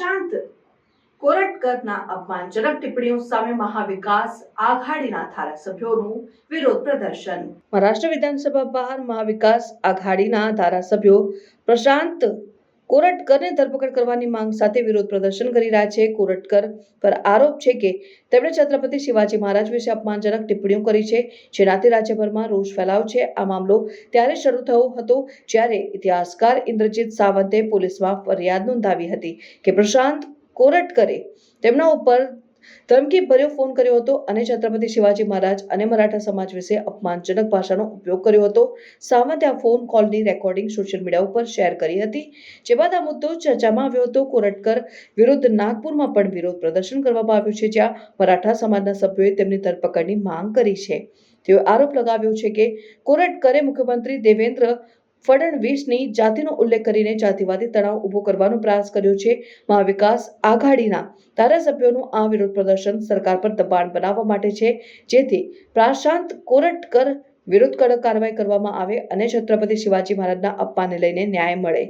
પ્રાશાંત કોરટકરના અપમાનજનક ટિપ્પણીઓ સામે મહાવિકાસ આઘાડીના ધારાસભ્યોનું વિરોધ પ્રદર્શન. મહારાષ્ટ્ર વિધાનસભા બહાર મહાવિકાસ આઘાડીના ધારાસભ્યો પ્રશાંત કોરટકરને ધરપકડ કરવાની માંગ સાથે વિરોધ પ્રદર્શન કરી રહ્યા છે. કોરટકર પર આરોપ છે કે તેમણે છત્રપતિ શિવાજી મહારાજ વિશે અપમાનજનક ટિપ્પણીઓ કરી છે જેનાથી રાજ્યભરમાં રોષ ફેલાવ છે. આ મામલો ત્યારે શરૂ થયો હતો જ્યારે ઇતિહાસકાર ઇન્દ્રજીત સાવંતે પોલીસમાં ફરિયાદ નોંધાવી હતી કે પ્રશાંત કોરટકરે તેમના ઉપર ધમકીભર્યો ફોન કર્યો હતો અને છત્રપતિ શિવાજી મહારાજ અને મરાઠા સમાજ વિશે અપમાનજનક ભાષાનો ઉપયોગ કર્યો હતો. સાવંતે આ ફોન કોલની રેકોર્ડિંગ સોશિયલ મીડિયા ઉપર શેર કરી હતી. જે બાદ આ મુદ્દો ચર્ચામાં આવ્યો હતો. કોરટકર વિરુદ્ધ નાગપુરમાં પણ વિરોધ પ્રદર્શન કરવામાં આવ્યું છે, જ્યાં મરાઠા સમાજના સભ્યોએ તેમની ધરપકડની માંગ કરી છે. તેઓએ આરોપ લગાવ્યો છે કે કોરટકરે મુખ્યમંત્રી દેવેન્દ્ર ફડણવીસની જાતિનો ઉલ્લેખ કરીને જાતિવાદી તણાવ ઊભો કરવાનો પ્રયાસ કર્યો છે. મહાવિકાસ આઘાડીના ધારાસભ્યોનું આ વિરોધ પ્રદર્શન સરકાર પર દબાણ બનાવવા માટે છે. જેથી પ્રાશાંત કોરટકર વિરુદ્ધ કડક કાર્યવાહી કરવામાં આવે અને છત્રપતિ શિવાજી મહારાજના અપમાનને લઈને ન્યાય મળે.